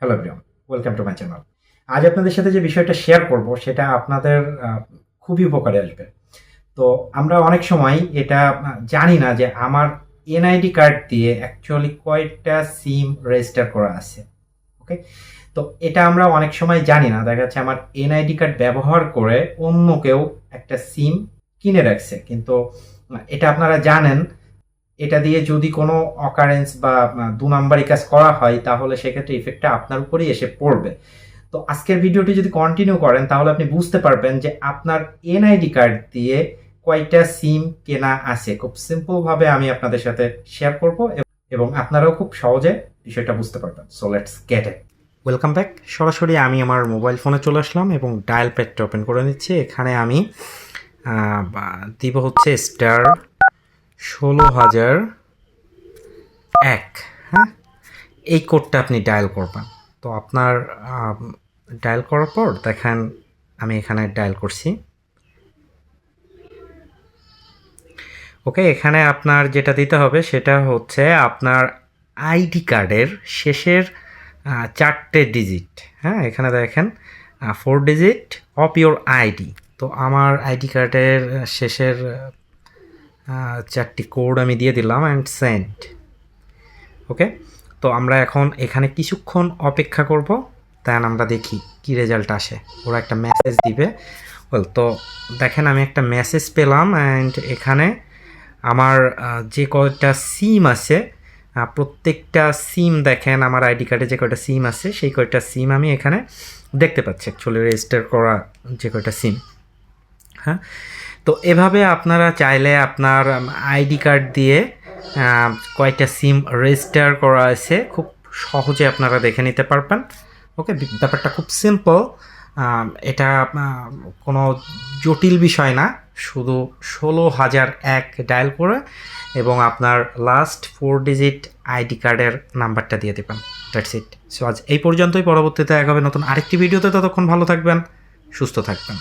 Hello everyone welcome to my channel আজ আপনাদের সাথে যে বিষয়টা শেয়ার করব, সেটা আপনাদের খুবই উপকারে আসবে। তো আমরা অনেক সময় এটা জানি না যে আমার এনআইডি কার্ড দিয়ে অ্যাকচুয়ালি কয়েকটা সিম রেজিস্টার করা আছে। ওকে তো এটা আমরা অনেক সময় জানি না। দেখা যাচ্ছে আমার এনআইডি কার্ড ব্যবহার করে অন্য কেউ একটা সিম কিনে রাখছে। কিন্তু এটা আপনারা জানেন এটা দিয়ে যদি কোনো অকারেন্স বা দু নাম্বারই কাজ করা হয়, তাহলে সেক্ষেত্রে ইফেক্টটা আপনার উপরেই এসে পড়বে। তো আজকের ভিডিওটি যদি কন্টিনিউ করেন, তাহলে আপনি বুঝতে পারবেন যে আপনার এনআইডি কার্ড দিয়ে কয়টা সিম কেনা আছে। খুব সিম্পলভাবে আমি আপনাদের সাথে শেয়ার করব এবং আপনারাও খুব সহজে বিষয়টা বুঝতে পারবেন। So let's get it welcome back সরাসরি আমি আমার মোবাইল ফোনে চলে আসলাম এবং ডায়াল প্যাডটা ওপেন করে নিচ্ছি। এখানে আমি দিব হচ্ছে স্টার ষোলো হাজার এক হ্যাঁ? এই কোডটা আপনি ডায়াল করবেন। তো আপনার ডায়াল করার পর দেখেন আমি এখানে ডায়াল করছি। ওকে, এখানে আপনার যেটা দিতে হবে সেটা হচ্ছে আপনার আইডি কার্ডের শেষের চারটে ডিজিট হ্যাঁ? এখানে দেখেন four digit of your ID তো আমার আইডি কার্ডের শেষের চারটি কোড আমি দিয়ে দিলাম অ্যান্ড সেন্ড ওকে তো আমরা এখন এখানে কিছুক্ষণ অপেক্ষা করব দেন আমরা দেখি কি রেজাল্ট আসে। ওরা একটা মেসেজ দিবে। ওয়েল তো দেখেন আমি একটা মেসেজ পেলাম অ্যান্ড এখানে আমার যে কয়টা সিম আছে প্রত্যেকটা সিম দেখেন, আমার আইডি কার্ডে যে কয়টা সিম আছে, সেই কয়টা সিম আমি এখানে দেখতে পাচ্ছি। অ্যাকচুয়ালি রেজিস্টার করা যে কয়টা সিম হ্যাঁ? তো এভাবে আপনারা চাইলে আপনার আইডি কার্ড দিয়ে কয়েকটা সিম রেজিস্টার করা আছে। খুব সহজে আপনারা দেখে নিতে পারবেন। ওকে ব্যাপারটা খুব সিম্পল এটা কোনো জটিল বিষয় না। শুধু ষোলো হাজার এক ডায়াল করে এবং আপনার লাস্ট ফোর ডিজিট আইডি কার্ডের নাম্বারটা দিয়ে দেবেন। দ্যাটস ইট সো আজ এই পর্যন্তই। পরবর্তীতে এক হবে নতুন আরেকটি ভিডিওতে ততক্ষণ ভালো থাকবেন, সুস্থ থাকবেন।